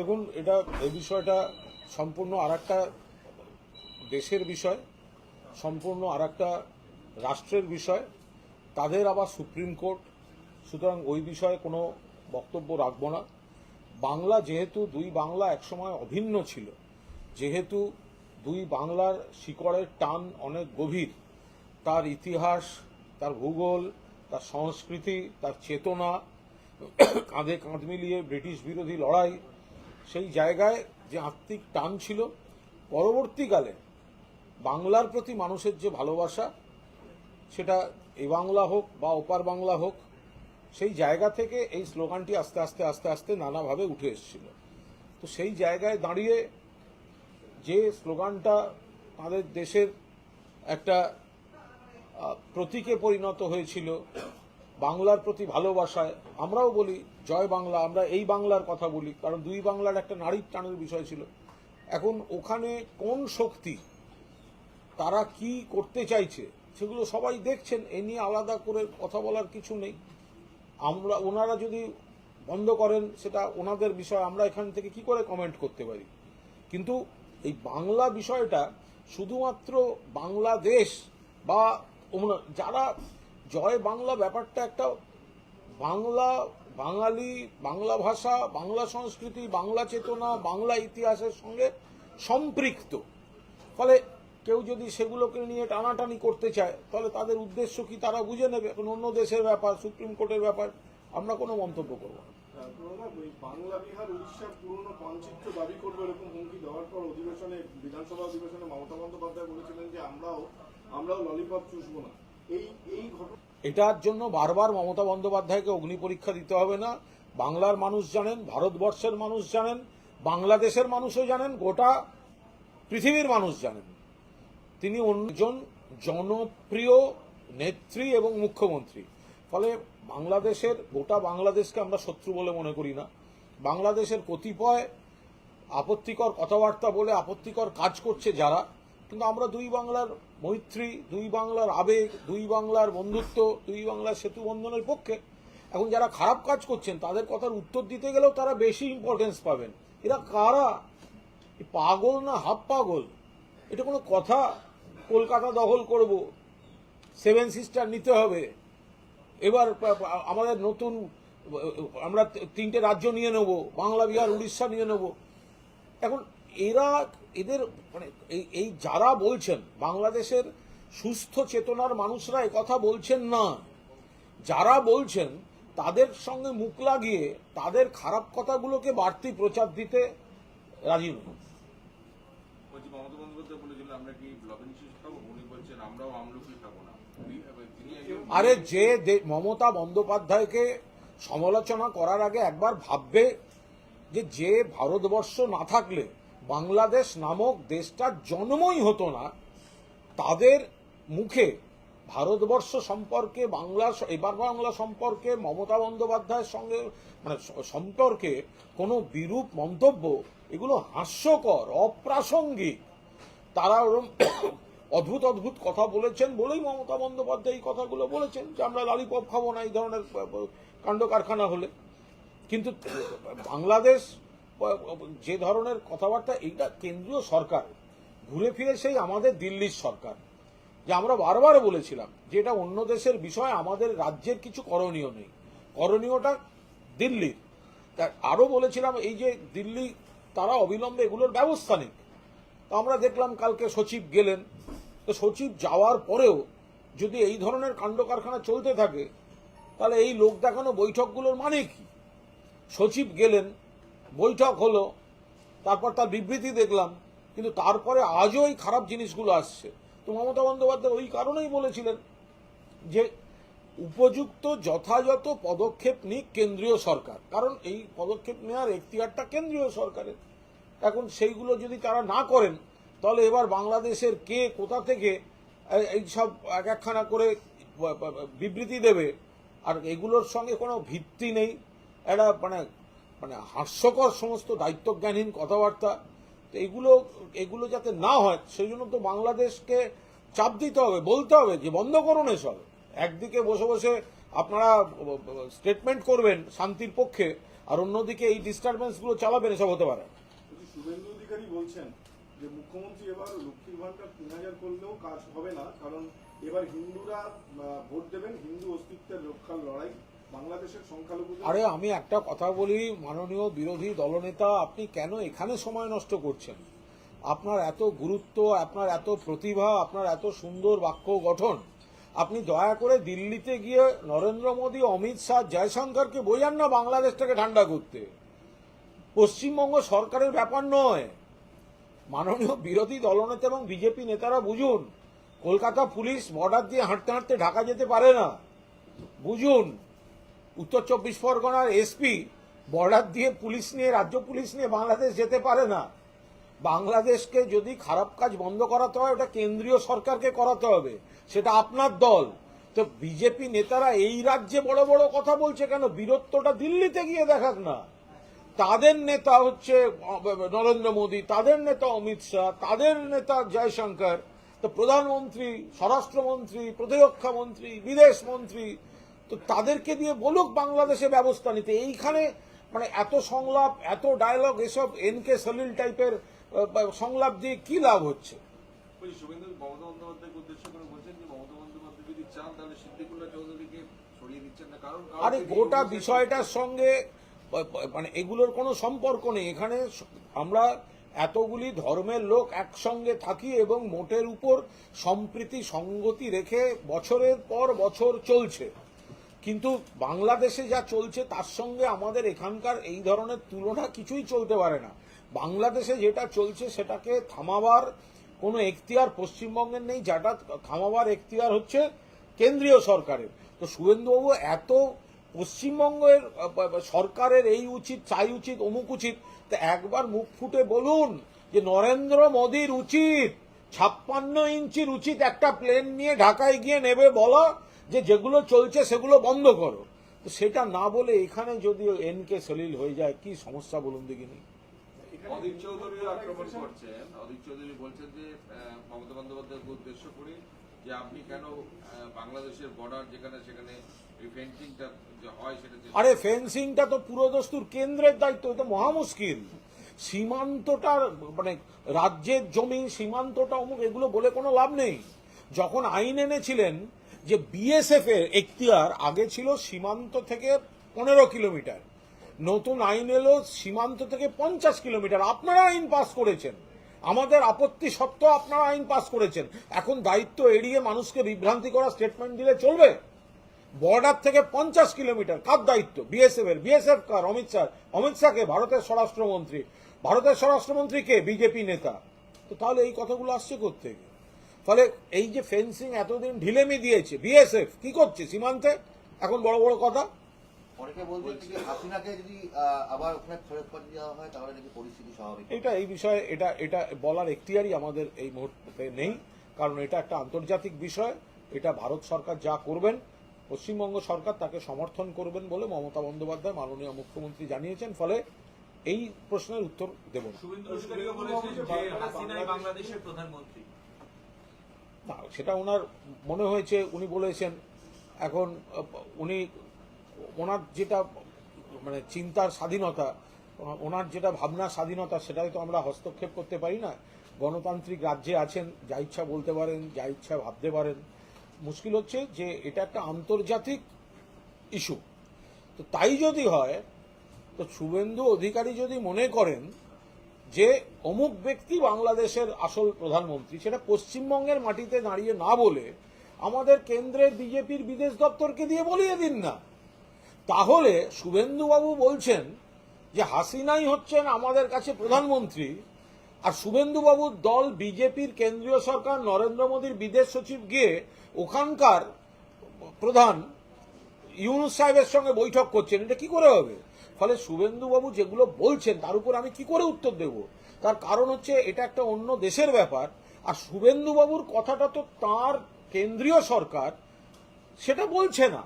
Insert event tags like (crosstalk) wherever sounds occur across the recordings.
দেখুন, এটা এই বিষয়টা সম্পূর্ণ আর দেশের বিষয়, সম্পূর্ণ আর রাষ্ট্রের বিষয়। তাদের আবার সুপ্রিম কোর্ট, সুতরাং ওই বিষয়ে কোনো বক্তব্য রাখব না। বাংলা যেহেতু দুই বাংলা একসময় অভিন্ন ছিল, যেহেতু দুই বাংলার শিকড়ের টান অনেক গভীর, তার ইতিহাস, তার ভূগোল, তার সংস্কৃতি, তার চেতনা, কাঁধে কাঁধ মিলিয়ে ব্রিটিশ বিরোধী লড়াই সেই জায়গায় যে আত্মিক টান ছিল, পরবর্তীকালে বাংলার প্রতি মানুষের যে ভালোবাসা, সেটা এ বাংলা হোক বা ওপার বাংলা হোক, সেই জায়গা থেকে এই স্লোগানটি আস্তে আস্তে আস্তে আস্তে নানাভাবে উঠে এসেছিল। তো সেই জায়গায় দাঁড়িয়ে যে স্লোগানটা তাদের দেশের একটা প্রতীকে পরিণত হয়েছিল বাংলার প্রতি ভালোবাসায় আমরাও বলি, জয় বাংলা, আমরা এই বাংলার কথা বলি, কারণ দুই বাংলার একটা নারীর টানের বিষয় ছিল। এখন ওখানে কোন শক্তি, তারা কি করতে চাইছে, সেগুলো সবাই দেখছেন, এ নিয়ে আলাদা করে কথা বলার কিছু নেই। আমরা, ওনারা যদি বন্ধ করেন, সেটা ওনাদের বিষয়, আমরা এখান থেকে কি করে কমেন্ট করতে পারি? কিন্তু এই বাংলা বিষয়টা শুধুমাত্র বাংলাদেশ বা যারা জয় বাংলা ব্যাপারটা একটা বাংলা, বাঙালি, বাংলা ভাষা, বাংলা সংস্কৃতি, বাংলা চেতনা, বাংলা ইতিহাসের সঙ্গে সম্পৃক্ত। ফলে কেউ যদি সেগুলোকে নিয়ে টানাটানি করতে চায়, তাহলে তাদের উদ্দেশ্য কি তারা বুঝে নেবে? এখন অন্য দেশের ব্যাপার, সুপ্রিম কোর্টের ব্যাপার, আমরা কোনো মন্তব্য করব না। বাংলা বিহার পুরনো পর অধিবেশনে, বিধানসভা অধিবেশনে মমতা বন্দ্যোপাধ্যায় বলেছিলেন যে আমরাও আমরাও ললিপপ চুষবো না। এটার জন্য বারবার মমতা বন্দ্যোপাধ্যায়কে অগ্নি পরীক্ষা দিতে হবে না। বাংলার মানুষ জানেন, ভারতবর্ষের মানুষ জানেন, বাংলাদেশের মানুষও জানেন, গোটা পৃথিবীর মানুষ জানেন। তিনি অন্যজন জনপ্রিয় নেত্রী এবং মুখ্যমন্ত্রী। ফলে বাংলাদেশের, গোটা বাংলাদেশকে আমরা শত্রু বলে মনে করি না। বাংলাদেশের কতিপয় আপত্তিকর কথাবার্তা বলে আপত্তিকর কাজ করছে যারা কিন্তু আমরা দুই বাংলার মৈত্রী, দুই বাংলার আবেগ, দুই বাংলার বন্ধুত্ব, দুই বাংলার সেতু বন্ধনের পক্ষে এখন যারা খারাপ কাজ করছেন, তাদের কথার উত্তর দিতে গেলেও তারা বেশি ইম্পর্টেন্স পাবেন। এরা কারা? পাগল না হাফ পাগল? এটা কোনো কথা? কলকাতা দখল করব, সেভেন সিস্টার নিতে হবে। এবার আমাদের নতুন, আমরা তিনটে রাজ্য নিয়ে নেব, বাংলা, বিহার, উড়িষ্যা নিয়ে নেব। এখন এরা এদের মানে এই যারা বলছেন বাংলাদেশের সুস্থ চেতনার মানুষরা কথা বলছেন না। যারা বলছেন তাদের সঙ্গে মুখ লাগিয়ে তাদের খারাপ কথাগুলোকে বাড়তি প্রচার দিতে রাজি নয় আরে যে মমতা বন্দ্যোপাধ্যায়কে সমালোচনা করার আগে একবার ভাববে যে যে ভারতবর্ষ না থাকলে বাংলাদেশ নামক দেশটার জন্মই হতো না, তাদের মুখে ভারতবর্ষ সম্পর্কে, বাংলা, এবার বাংলা সম্পর্কে, মমতা বন্দ্যোপাধ্যায়ের সঙ্গে মানে সম্পর্কে কোনো বিরূপ মন্তব্য, এগুলো হাস্যকর, অপ্রাসঙ্গিক। তারা ওরম (coughs) অদ্ভুত অদ্ভুত কথা বলেছেন বলেই মমতা বন্দ্যোপাধ্যায় এই কথাগুলো বলেছেন, যে আমরা লালিপপ খাব না এই ধরনের কাণ্ড কারখানা হলে। কিন্তু বাংলাদেশ যে ধরনের কথাবার্তা এইটা কেন্দ্রীয় সরকার। ঘুরে ফিরে সেই আমাদের দিল্লির সরকার। যে আমরা বারবার বলেছিলাম যে এটা অন্য দেশের বিষয়, আমাদের রাজ্যের কিছু করণীয় নেই। করণীয়টা দিল্লির। তা আরও বলেছিলাম এই যে দিল্লি তারা অবিলম্বে এগুলোর ব্যবস্থা নিক। তো আমরা দেখলাম কালকে সচিব গেলেন। তো সচিব যাওয়ার পরেও যদি এই ধরনের কাণ্ড কারখানা চলতে থাকে, তাহলে এই লোক দেখানো বৈঠকগুলোর মানে কি? সচিব গেলেন বৈঠক হলো, তারপর তার বিবৃতি দেখলাম, কিন্তু তারপরে আজও এই খারাপ জিনিসগুলো আসছে। তো মমতা বন্দ্যোপাধ্যায় ওই কারণেই বলেছিলেন যে উপযুক্ত যথাযথ পদক্ষেপ নিক কেন্দ্রীয় সরকার। কারণ এই পদক্ষেপ নেওয়ার এখতিয়ারটা কেন্দ্রীয় সরকারের। এখন সেইগুলো যদি তারা না করেন, তাহলে এবার বাংলাদেশের কে কোথা থেকে এই সব এক একখানা করে বিবৃতি দেবে? আর এগুলোর সঙ্গে কোনো ভিত্তি নেই। একটা মানে মানে হাস্যকর সমস্ত দায়িত্বজ্ঞানহীন কথাবার্তা, তো এগুলো এগুলো যাতে না হয়, সেই জন্য তো বাংলাদেশকে চাপ দিতে হবে, বলতে হবে যে বন্ধ করুন এসব একদিকে বসে বসে আপনারা স্টেটমেন্ট করবেন শান্তির পক্ষে, আর অন্যদিকে এই ডিস্টারবেন্সগুলো চালাবেন, এসব হতে পারে। শুভেন্দু অধিকারী বলছেন যে মুখ্যমন্ত্রী এবার লক্ষ্মীর ভান্ডার তিন হাজার করলেও কাজ হবে না, কারণ এবার হিন্দুরা ভোট দেবেন হিন্দু অস্তিত্বের রক্ষার লড়াই আরে, আমি একটা কথা বলি, মাননীয় বিরোধী দলনেতা, আপনি কেন এখানে সময় নষ্ট করছেন? আপনার এত গুরুত্ব, আপনার এত প্রতিভা, আপনার এত সুন্দর বাক্য গঠন। আপনি দয়া করে দিল্লিতে গিয়ে নরেন্দ্র মোদী, অমিত শাহ, জয়শঙ্করকে বোঝান না বাংলাদেশটাকে ঠান্ডা করতে। পশ্চিমবঙ্গ সরকারের ব্যাপার নয়। মাননীয় বিরোধী দলনেতা এবং বিজেপি নেতারা বুঝুন, কলকাতা পুলিশ বর্ডার দিয়ে হাঁটতে হাঁটতে ঢাকা যেতে পারে না। বুঝুন উত্তর চব্বিশ পরগনার এসপি বর্ডার দিয়ে পুলিশ নিয়ে, রাজ্য পুলিশ নিয়ে বাংলাদেশ যেতে পারে না। বাংলাদেশকে যদি খারাপ কাজ বন্ধ করাতে হয়, ওটা কেন্দ্রীয় সরকারকে করাতে হবে। সেটা আপনার দল। তো বিজেপি নেতারা এই রাজ্যে বড় বড় কথা বলছে কেন? বীরত্বটা দিল্লিতে গিয়ে দেখাক না। তাদের নেতা হচ্ছে, নরেন্দ্র মোদী, তাদের নেতা অমিত শাহ, তাদের নেতা জয়শঙ্কর, তো প্রধানমন্ত্রী, স্বরাষ্ট্রমন্ত্রী, প্রতিরক্ষা মন্ত্রী, বিদেশ মন্ত্রী তো তাদেরকে দিয়ে বলুক বাংলাদেশে ব্যবস্থা নিতে। এইখানে মানে এত সংলাপ এত ডায়লগ এসব এন কে সলিল টাইপের সংলাপ দিয়ে কি লাভ হচ্ছে? আরে গোটা বিষয়টার সঙ্গে মানে এগুলোর কোনো সম্পর্ক নেই। এখানে আমরা এতগুলি ধর্মের লোক একসঙ্গে থাকি এবং মোটের উপর সম্প্রীতি সঙ্গতি রেখে বছরের পর বছর চলছে। কিন্তু বাংলাদেশে যা চলছে তার সঙ্গে আমাদের এখানকার এই ধরনের তুলনা কিছুই চলতে পারে না। বাংলাদেশে যেটা চলছে সেটাকে থামাবার কোনো এখতিয়ার পশ্চিমবঙ্গের নেই, যেটা থামাবার এখতিয়ার হচ্ছে কেন্দ্রীয় সরকারের। তো শুভেন্দুবাবু, এত পশ্চিমবঙ্গের সরকারের এই উচিত, চাই উচিত, অমুক উচিত, তা একবার মুখ ফুটে বলুন যে নরেন্দ্র মোদীর উচিত, ছাপ্পান্ন ইঞ্চির উচিত একটা প্লেন নিয়ে ঢাকায় গিয়ে নেবে বলা যে যেগুলো চলছে সেগুলো বন্ধ করো। তো সেটা না বলে এখানে যদি এন কে সলিল হয়ে যায় কি সমস্যা বলুন দেখিনি? অদিত চৌধুরী আক্রমণ করছেন। অদিত চৌধুরী বলছেন যে মমতা বন্দ্যোপাধ্যায়কে উদ্দেশ্য করে যে আপনি কেন বাংলাদেশের বর্ডার যেখানে সেখানে ফেন্সিংটা যে হয় সেটা আরে ফেন্সিংটা তো পুরোদস্তুর কেন্দ্রের দায়িত্ব এটা মহা মুশকিল সীমান্তটার মানে রাজ্যের জমি সীমান্তটা অমুক এগুলো বলে কোনো লাভ নেই। যখন আইন এনেছিলেন যে বিএসএফ এর এখতিয়ার আগে ছিল সীমান্ত থেকে পনেরো কিলোমিটার। নতুন আইন এলো সীমান্ত থেকে পঞ্চাশ কিলোমিটার। আপনারা আইন পাস করেছেন। আমাদের আপত্তি সত্ত্বেও আপনারা আইন পাস করেছেন। এখন দায়িত্ব এড়িয়ে মানুষকে বিভ্রান্তি করা স্টেটমেন্ট দিলে চলবে। বর্ডার থেকে পঞ্চাশ কিলোমিটার। কার দায়িত্ব? বিএসএফ এর। বিএসএফ কার? অমিত শাহ। অমিত শাহকে ভারতের স্বরাষ্ট্রমন্ত্রী। ভারতের স্বরাষ্ট্রমন্ত্রী কে? বিজেপি নেতা। তো তাহলে এই কথাগুলো আসছে থেকে ফলে এই যে ফেন্সিং এতদিন ঢিলেমি দিয়েছে বিএসএফ কি করছে সীমান্তে? এখন বড় বড় কথা। অনেকে বলছে যে হাসিনাকে যদি আহ, আবার ওখানে ফেরত পাঠিয়ে দেওয়া হয় তাহলে নাকি পরিস্থিতি স্বাভাবিক হবে। এটা এই বিষয়ে এটা এটা বলার এখতিয়ারই আমাদের এই মুহূর্তে নেই। কারণ এটা একটা আন্তর্জাতিক বিষয়। এটা ভারত সরকার যা করবেন পশ্চিমবঙ্গ সরকার তাকে সমর্থন করবেন বলে মমতা বন্দ্যোপাধ্যায় মাননীয় মুখ্যমন্ত্রী জানিয়েছেন। ফলে এই প্রশ্নের উত্তর দেব না। শুভেন্দু অধিকারীও বলেছেন যে হাসিনাই বাংলাদেশের প্রধানমন্ত্রী। না, সেটা ওনার মনে হয়েছে উনি বলেছেন এখন উনি ওনার যেটা মানে চিন্তার স্বাধীনতা ওনার যেটা ভাবনা স্বাধীনতা সেটাই তো আমরা হস্তক্ষেপ করতে পারি না। গণতান্ত্রিক রাজ্যে আছেন যা ইচ্ছা বলতে পারেন যা ইচ্ছা ভাবতে পারেন। মুশকিল হচ্ছে যে এটা একটা আন্তর্জাতিক ইস্যু তো তাই যদি হয় তো শুভেন্দু অধিকারী যদি মনে করেন যে অমুক ব্যক্তি বাংলাদেশের আসল প্রধানমন্ত্রী, সেটা পশ্চিমবঙ্গের মাটিতে দাঁড়িয়ে না বলে আমাদের কেন্দ্রের বিজেপির বিদেশ দপ্তরকে দিয়ে বলিয়ে দিন না। তাহলে শুভেন্দুবাবু বলছেন যে হাসিনাই হচ্ছেন আমাদের কাছে প্রধানমন্ত্রী, আর শুভেন্দুবাবুর দল বিজেপির কেন্দ্রীয় সরকার নরেন্দ্র মোদীর বিদেশ সচিব গিয়ে ওখানকার প্রধান ইউনুস সাহেবের সঙ্গে বৈঠক করছেন, এটা কি করে হবে? ফলে শুভেন্দুবাবু যেগুলো বলছেন, তার উপর আমি কি করে উত্তর দেব? তার কারণ হচ্ছে, এটা একটা অন্য দেশের ব্যাপার। আর শুভেন্দুবাবুর কথাটা তো তার কেন্দ্রীয় সরকার, সেটা বলছে না।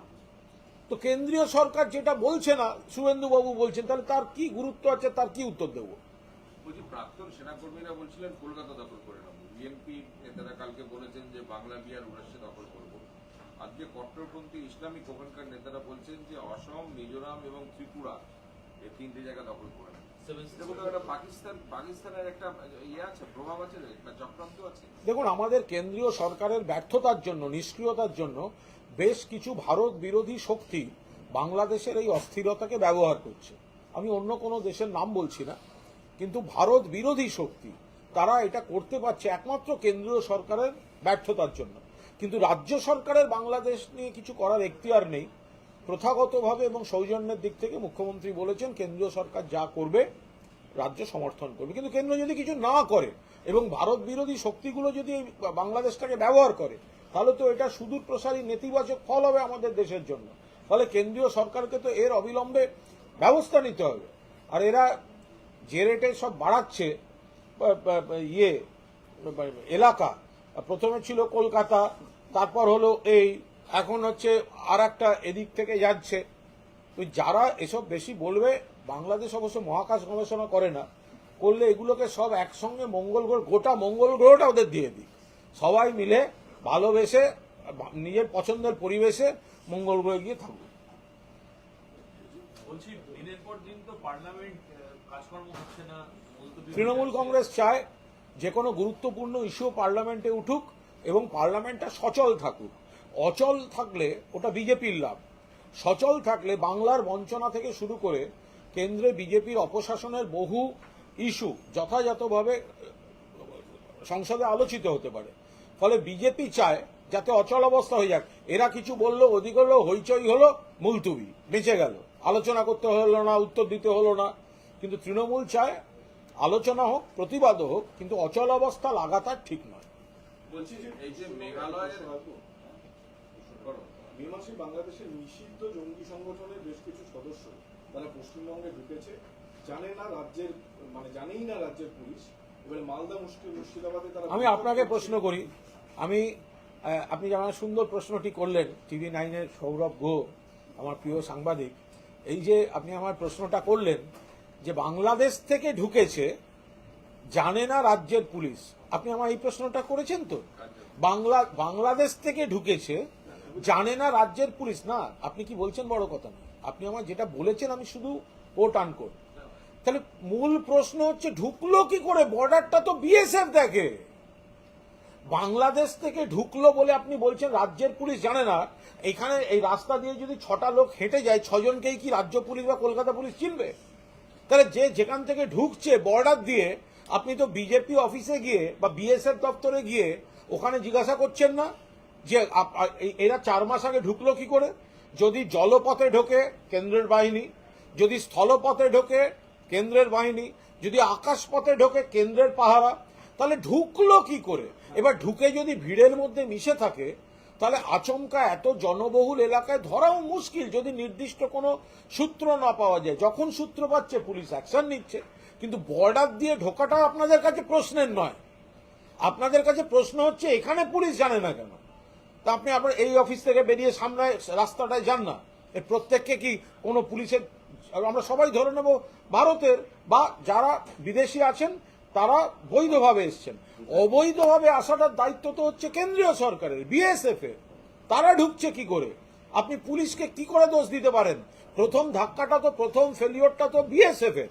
তো কেন্দ্রীয় সরকার যেটা বলছে না, শুভেন্দুবাবু বলছেন, তাহলে তার কি গুরুত্ব আছে, তার কি উত্তর দেব? বলছি, প্রাক্তন সেনাকর্মীরা বলছিলেন, কলকাতা দখল করে নেতারা কালকে বলেছেন যে, বাংলা বিহার উড়াষ্যে দখল করব। আজকে কট্টরপন্থী ইসলামিক ওখানকার নেতারা বলছেন যে, অসম, মিজোরাম এবং ত্রিপুরা এই তিনটে জায়গা দখল করে ইয়ে আছে প্রভাব আছে একটা চক্রান্ত আছে। দেখুন আমাদের কেন্দ্রীয় সরকারের ব্যর্থতার জন্য নিষ্ক্রিয়তার জন্য বেশ কিছু ভারত বিরোধী শক্তি বাংলাদেশের এই অস্থিরতাকে ব্যবহার করছে। আমি অন্য কোনো দেশের নাম বলছি না কিন্তু ভারত বিরোধী শক্তি তারা এটা করতে পারছে একমাত্র কেন্দ্রীয় সরকারের ব্যর্থতার জন্য। কিন্তু রাজ্য সরকারের বাংলাদেশ নিয়ে কিছু করার এখতিয়ার নেই। প্রথাগতভাবে এবং সৌজন্যের দিক থেকে মুখ্যমন্ত্রী বলেছেন, কেন্দ্রীয় সরকার যা করবে রাজ্য সমর্থন করবে। কিন্তু কেন্দ্র যদি কিছু না করে এবং ভারত বিরোধী শক্তিগুলো যদি বাংলাদেশটাকে ব্যবহার করে, তাহলে তো এটা সুদূর প্রসারী নেতিবাচক ফল হবে আমাদের দেশের জন্য। ফলে কেন্দ্রীয় সরকারকে তো এর অবিলম্বে ব্যবস্থা নিতে হবে। আর এরা যে রেটে সব বাড়াচ্ছে ইয়ে এলাকা, প্রথমে ছিল কলকাতা, তারপর হলো এই এখন হচ্ছে আর একটা এদিক থেকে যাচ্ছে। তো যারা এসব বেশি বলবে বাংলাদেশ অবশ্য মহাকাশ গবেষণা করে না করলে এগুলোকে সব একসঙ্গে মঙ্গল গ্রহ গোটা মঙ্গল গ্রহটা ওদের দিয়ে দিই সবাই মিলে ভালোবেসে নিজের পছন্দের পরিবেশে মঙ্গল গ্রহে গিয়ে থাকবে তৃণমূল কংগ্রেস চায় যে কোনো গুরুত্বপূর্ণ ইস্যু পার্লামেন্টে উঠুক এবং পার্লামেন্টটা সচল থাকুক। অচল থাকলে ওটা বিজেপির লাভ। সচল থাকলে বাংলার বঞ্চনা থেকে শুরু করে কেন্দ্রে বিজেপির অপশাসনের বহু ইস্যু যথাযথভাবে সংসদে আলোচিত হতে পারে। ফলে বিজেপি চায় যাতে অচল অবস্থা হয়ে যাক। এরা কিছু বলল, ওদিক হলো, হইচই হলো মুলতুবি বেঁচে গেল। আলোচনা করতে হলো না, উত্তর দিতে হলো না। কিন্তু তৃণমূল চায় আলোচনা হোক প্রতিবাদ হোক, কিন্তু অচল অবস্থা লাগাতার ঠিক নয়। বলছি এই যে করো। মে মাসে বাংলাদেশের নিষিদ্ধ জঙ্গি সংগঠনের বেশ কিছু সদস্য তারা পশ্চিমবঙ্গে ঢুকেছে। জানে না রাজ্যের মানে জানেই না রাজ্যের পুলিশ। এবারে মালদা মুর্শিদ মুর্শিদাবাদে তারা আমি আপনাকে প্রশ্ন করি। আমি আপনি যেমন সুন্দর প্রশ্নটি করলেন টিভি নাইনের সৌরভ ঘো আমার প্রিয় সাংবাদিক। এই যে আপনি আমার প্রশ্নটা করলেন যে বাংলাদেশ থেকে ঢুকেছে জানে না রাজ্যের পুলিশ। আপনি আমার এই প্রশ্নটা করেছেন তো? বাংলা বাংলাদেশ থেকে ঢুকেছে জানে না রাজ্যের পুলিশ। না, আপনি কি বলছেন বড় কথা? না আপনি আমার যেটা বলেছেন আমি শুধু কোট আন কোট তাহলে মূল প্রশ্ন হচ্ছে, ঢুকলো কি করে? বর্ডারটা তো বিএসএফ দেখে। বাংলাদেশ থেকে ঢুকলো বলে আপনি বলছেন রাজ্যের পুলিশ জানে না। এখানে এই রাস্তা দিয়ে যদি ছটা লোক হেঁটে যায়, ছজনকেই কি রাজ্য পুলিশ বা কলকাতা পুলিশ চিনবে? তাহলে যে যেখান থেকে ঢুকছে বর্ডার দিয়ে, আপনি তো বিজেপি অফিসে গিয়ে বা বিএসএফ দপ্তরে গিয়ে ওখানে জিজ্ঞাসা করছেন না? যে এরা চার মাস আগে ঢুকলো কি করে? যদি জলপথে ঢোকে, কেন্দ্রের বাহিনী। যদি স্থলপথে ঢোকে, কেন্দ্রের বাহিনী। যদি আকাশপথে ঢোকে, কেন্দ্রের পাহারা। তাহলে ঢুকলো কি করে? এবার ঢুকে যদি ভিড়ের মধ্যে মিশে থাকে, তাহলে আচমকা এত জনবহুল এলাকায় ধরাও মুশকিল যদি নির্দিষ্ট কোনো সূত্র না পাওয়া যায়। যখন সূত্র পাচ্ছে, পুলিশ অ্যাকশন নিচ্ছে। কিন্তু বর্ডার দিয়ে ঢোকাটা আপনাদের কাছে প্রশ্নের নয়। আপনাদের কাছে প্রশ্ন হচ্ছে, এখানে পুলিশ জানে না কেন? তা আপনি আপনার এই অফিস থেকে বেরিয়ে সামনে রাস্তাটায় যান না। এর প্রত্যেককে কি কোনো পুলিশের, আমরা সবাই ধরে নেব, ভারতের বা যারা বিদেশি আছেন, তারা বৈধভাবে এসছেন। অবৈধভাবে আসাটার দায়িত্ব তো হচ্ছে কেন্দ্রীয় সরকারের বিএসএফ এর। তারা ঢুকছে কি করে? আপনি পুলিশকে কি করে দোষ দিতে পারেন? প্রথম ধাক্কাটা তো, প্রথম ফেলিওরটা তো বিএসএফ এর।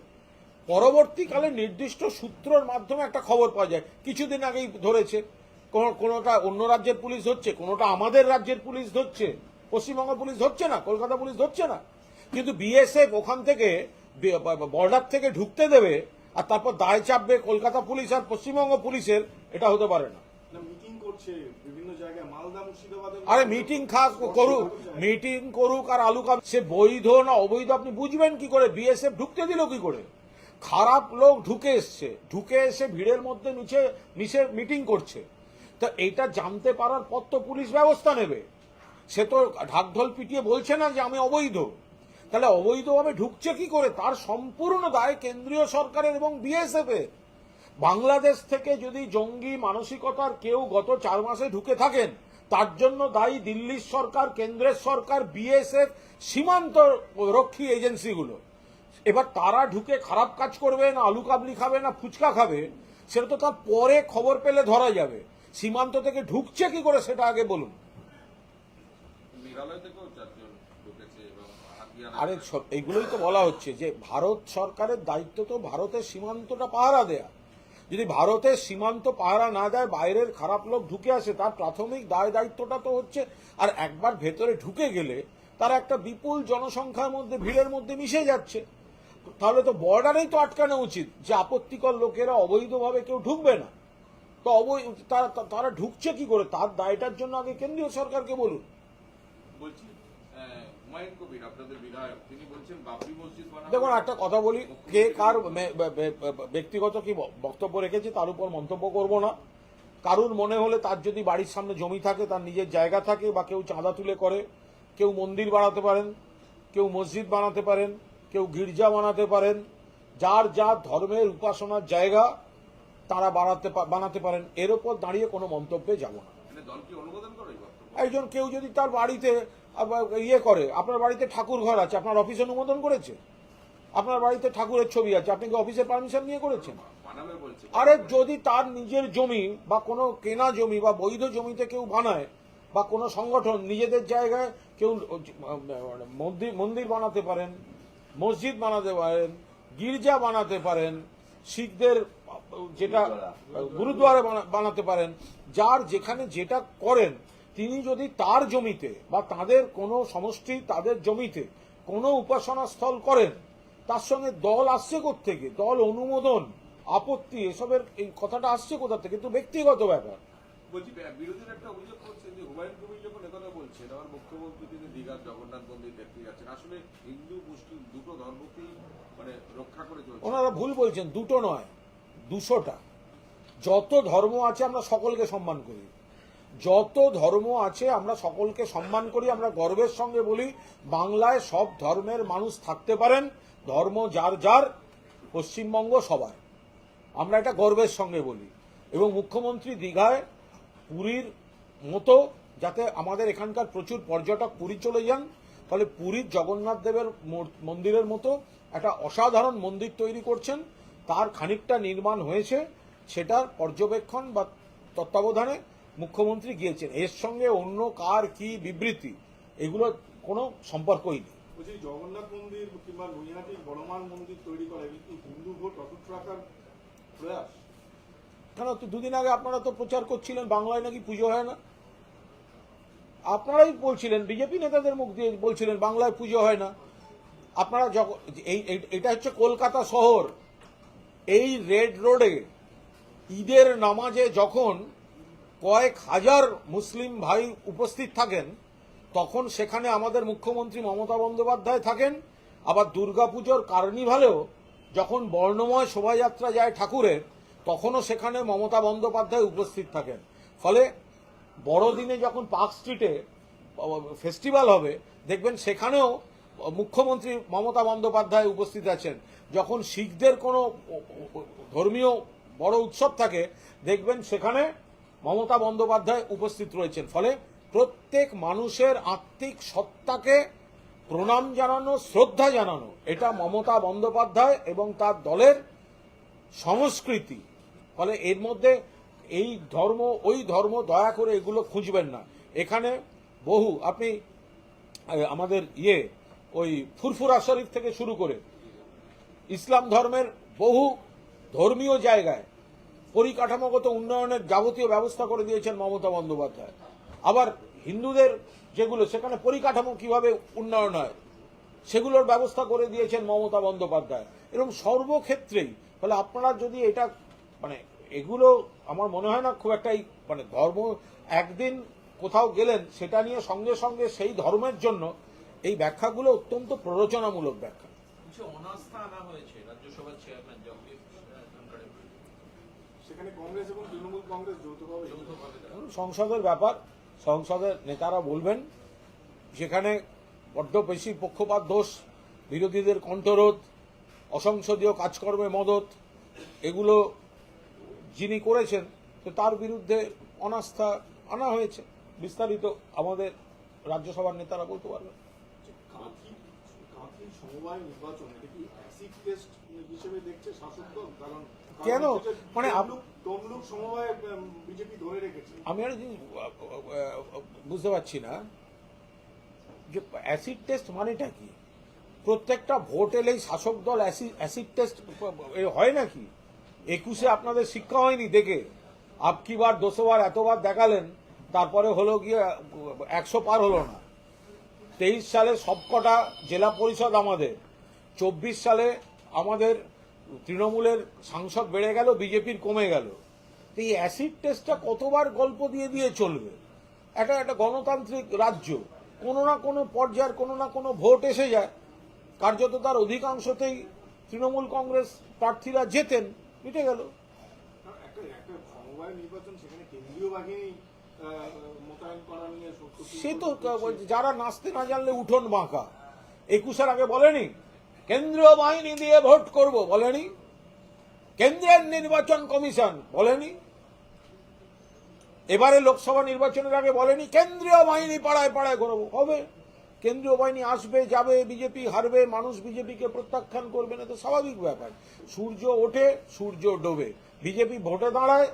পরবর্তীকালে নির্দিষ্ট সূত্রের মাধ্যমে একটা খবর পাওয়া যায়। কিছুদিন আগেই ধরেছে। কোনোটা অন্য রাজ্যের পুলিশ ধরছে কোনোটা আমাদের রাজ্যের পুলিশ ধরছে পশ্চিমবঙ্গ পুলিশ ধরছে না কলকাতা পুলিশ ধরছে না। কিন্তু বিএসএফ ওখান থেকে বর্ডার থেকে ঢুকতে দেবে আর তারপর দায় চাপবে কলকাতা পুলিশ আর পশ্চিমবঙ্গ পুলিশের এটা হতে পারে না। আরে মিটিং খাস করুক মিটিং করুক আর আলু কাপ সে বৈধ না অবৈধ আপনি বুঝবেন কি করে? বিএসএফ ঢুকতে দিল কি করে? খারাপ লোক ঢুকে এসছে ঢুকে এসে ভিড়ের মধ্যে নিচে নিচে মিটিং করছে। তো এইটা জানতে পারার পর তো পুলিশ ব্যবস্থা নেবে। সে তো ঢাকঢোল পিটিয়ে বলছে না যে আমি অবৈধ। তাহলে অবৈধভাবে ঢুকছে কি করে? তার সম্পূর্ণ দায় কেন্দ্রীয় সরকারের এবং বিএসএফ এর। বাংলাদেশ থেকে যদি জঙ্গি মানসিকতার কেউ গত চার মাসে ঢুকে থাকেন, তার জন্য দায়ী দিল্লির সরকার, কেন্দ্রের সরকার বিএসএফ সীমান্ত রক্ষী এজেন্সিগুলো। এবার তারা ঢুকে খারাপ কাজ করবে না আলু কাবলি খাবে না, ফুচকা খাবে, সেটা তো তার পরে খবর পেলে ধরা যাবে। সীমান্ত থেকে ঢুকছে কি করে সেটা আগে বলুন। আরে এইগুলোই তো বলা হচ্ছে যে ভারত সরকারের দায়িত্ব তো ভারতের সীমান্তটা পাহারা দেয়া। যদি ভারতের সীমান্ত পাহারা না দেয় বাইরের খারাপ লোক ঢুকে আসে তার প্রাথমিক দায় দায়িত্বটা তো হচ্ছে আর একবার ভেতরে ঢুকে গেলে তারা একটা বিপুল জনসংখ্যার মধ্যে ভিড়ের মধ্যে মিশে যাচ্ছে। তাহলে তো বর্ডারেই তো আটকানো উচিত যে আপত্তিকর লোকেরা অবৈধভাবে কেউ ঢুকবে না। তো অবৈ তারা তারা ঢুকছে কি করে? তার দায়টার জন্য আগে কেন্দ্রীয় সরকারকে বলুন। বলছি দেখুন একটা কথা বলি কে কার ব্যক্তিগত কি বক্তব্য রেখেছে তার উপর মন্তব্য করব না। কারুর মনে হলে তার যদি বাড়ির সামনে জমি থাকে তার নিজের জায়গা থাকে বা কেউ চাঁদা তুলে করে কেউ মন্দির বানাতে পারেন কেউ মসজিদ বানাতে পারেন কেউ গির্জা বানাতে পারেন যার যার ধর্মের উপাসনার জায়গা তারা বানাতে বানাতে পারেন। এর উপর দাঁড়িয়ে কোনো মন্তব্যে যাব না। মানে একজন কেউ যদি তার বাড়িতে ইয়ে করে আপনার বাড়িতে ঠাকুর ঘর আছে আপনার অফিস অনুমোদন করেছে? আপনার বাড়িতে ঠাকুরের ছবি আছে আপনি কি অফিসের পারমিশন নিয়ে করেছেন? আরে যদি তার নিজের জমি বা কোনো কেনা জমি বা বৈধ জমিতে কেউ বানায় বা কোনো সংগঠন নিজেদের জায়গায় কেউ মন্দির মন্দির বানাতে পারেন মসজিদ বানাতে পারেন গির্জা বানাতে পারেন শিখদের যেটা গুরুদ্বারা বানা- বানাতে পারেন যার যেখানে যেটা করেন তিনি যদি তার জমিতে বা তাদের কোনো সমষ্টি তাদের জমিতে কোনো উপাসনা স্থল করেন তার সঙ্গে দল আসছে থেকে দল অনুমোদন আপত্তি এসবের এই কথাটা আসছে কোথা থেকে? কিন্তু ব্যক্তিগত ব্যাপার। বলছি একটা অভিযোগ করছে যে হুমায়ুন কবির যখন একথা বলছেন আমার মুখ্যমন্ত্রী তিনি দীঘার জগন্নাথ মন্দির দেখতে যাচ্ছেন আসলে হিন্দু মুসলিম দুটো ধর্মকেই মানে রক্ষা করে চলছে। ওনারা ভুল বলছেন দুটো নয়। দুশোটা। যত ধর্ম আছে আমরা সকলকে সম্মান করি। যত ধর্ম আছে আমরা সকলকে সম্মান করি, আমরা গর্বের সঙ্গে বলি, বাংলায় সব ধর্মের মানুষ থাকতে পারেন, ধর্ম যার যার, পশ্চিমবঙ্গ সবার। আমরা এটা গর্বের সঙ্গে বলি। এবং মুখ্যমন্ত্রী দীঘায় পুরীর মতো, যাতে আমাদের এখানকার প্রচুর পর্যটক পুরী চলে যান ফলে পুরীর জগন্নাথ দেবের মন্দিরের মতো একটা অসাধারণ মন্দির তৈরি করছেন। তার খানিকটা নির্মাণ হয়েছে সেটার পর্যবেক্ষণ বা তত্ত্বাবধানে মুখ্যমন্ত্রী গিয়েছেন। এর সঙ্গে অন্য কার কি বিবৃতি এগুলো কোনো সম্পর্কই নেই। জগন্নাথ মন্দির কিংবা নৈহাটির বড়মান মন্দির তৈরি করা কি হিন্দু ভোট অটুট রাখার প্রয়াস? কেন তো দুদিন আগে আপনারা তো প্রচার করছিলেন বাংলায় নাকি পুজো হয় না? আপনারাই বলছিলেন বিজেপি নেতাদের মুখ দিয়ে বলছিলেন বাংলায় পুজো হয় না। আপনারা এই- এটা হচ্ছে কলকাতা শহর। এই রেড রোডে ঈদের নামাজে যখন কয়েক হাজার মুসলিম ভাই উপস্থিত থাকেন, তখন সেখানে আমাদের মুখ্যমন্ত্রী মমতা বন্দ্যোপাধ্যায় থাকেন, আবার দুর্গাপুজোর কার্নিভালেও যখন বর্ণময় শোভাযাত্রা যায় ঠাকুরের, তখনও সেখানে মমতা বন্দ্যোপাধ্যায় উপস্থিত থাকেন। ফলে বড়দিনে যখন পার্ক স্ট্রিটে ফেস্টিভ্যাল হবে, দেখবেন সেখানেও মুখ্যমন্ত্রী মমতা বন্দ্যোপাধ্যায় উপস্থিত আছেন। যখন শিখদের কোনো ধর্মীয় বড় উৎসব থাকে, দেখবেন সেখানে মমতা বন্দ্যোপাধ্যায় উপস্থিত রয়েছেন। ফলে প্রত্যেক মানুষের আত্মিক সত্তাকে প্রণাম জানানো, শ্রদ্ধা জানানো, এটা মমতা বন্দ্যোপাধ্যায় এবং তার দলের সংস্কৃতি। ফলে এর মধ্যে এই ধর্ম, ওই ধর্ম দয়া করে এগুলো খুঁজবেন না। এখানে বহু, আপনি আমাদের ইয়ে ওই ফুরফুরা শরীফ থেকে শুরু করে ইসলাম ধর্মের বহু ধর্মীয় জায়গায় পরিকাঠামোগত উন্নয়নের যাবতীয় ব্যবস্থা করে দিয়েছেন মমতা বন্দ্যোপাধ্যায়। আবার হিন্দুদের যেগুলো, সেখানে পরিকাঠামো কীভাবে উন্নয়ন হয়, সেগুলোর ব্যবস্থা করে দিয়েছেন মমতা বন্দ্যোপাধ্যায়। এরকম সর্বক্ষেত্রেই, ফলে আপনারা যদি এটা মানে এগুলো আমার মনে হয় না খুব একটাই মানে ধর্ম একদিন কোথাও গেলেন, সেটা নিয়ে সঙ্গে সঙ্গে সেই ধর্মের জন্য এই ব্যাখ্যাগুলো অত্যন্ত প্ররোচনামূলক ব্যাখ্যা। কিছু অনাস্থা আনা হয়েছে? রাজ্যসভার চেয়ারম্যান জগদীপ সেখানে কংগ্রেস এবং তৃণমূল কংগ্রেস যৌথভাবে সংসদের ব্যাপার সংসদের নেতারা বলবেন সেখানে বড্ড বেশি পক্ষপাত দোষ বিরোধীদের কণ্ঠরোধ অসংসদীয় কাজকর্মে মদত এগুলো যিনি করেছেন তো তার বিরুদ্ধে অনাস্থা আনা হয়েছে। বিস্তারিত আমাদের রাজ্যসভার নেতারা বলতে পারবেন। সমবায় নির্বাচন এটা কি অ্যাসিড টেস্ট হিসেবে দেখছে শাসক দল? কারণ কারণ কেন? মানে তমলুক- তমলুক সমবায় বিজেপি ধরে রেখেছে। আমি আর বুঝতে পারছি না। যে অ্যাসিড টেস্ট মানেটা কি? প্রত্যেকটা ভোট এলেই শাসক দল অ্যাসি- অ্যাসিড টেস্ট হয় নাকি? একুশে আপনাদের শিক্ষা হয়নি দেখে। আপকি বার দোষবার এতবার দেখালেন তারপরে হলো গিয়ে একশো পার হলো না। তেইশ সালে সবকটা জেলা পরিষদ আমাদের, চব্বিশ সালে আমাদের তৃণমূলের সাংসদ বেড়ে গেল, বিজেপির কমে গেল। তো এই অ্যাসিড টেস্টটা কতবার গল্প দিয়ে দিয়ে চলবে? এটা একটা গণতান্ত্রিক রাজ্য। কোনো না কোনো পর্যায়ের কোনো না কোনো ভোট এসে যায়। কার্যত তার অধিকাংশতেই তৃণমূল কংগ্রেস প্রার্থীরা জেতেন, মিটে গেল। একটা সমবায় নির্বাচন, সেখানে কেন্দ্রীয় বাহিনী সে তো যারা নাচতে না জানলে উঠোন বাঁকা। একুশের আগে বলেনি? কেন্দ্রীয় বাহিনী দিয়ে ভোট করব বলেনি? কেন্দ্রের নির্বাচন কমিশন বলেনি? এবারে লোকসভা নির্বাচনের আগে বলেনি কেন্দ্রীয় বাহিনী পাড়ায় পাড়ায় করব হবে। কেন্দ্রীয় বাহিনী আসবে যাবে বিজেপি হারবে মানুষ বিজেপিকে প্রত্যাখ্যান করবে না তো স্বাভাবিক ব্যাপার। সূর্য ওঠে সূর্য ডোবে। বিজেপি ভোটে দাঁড়ায়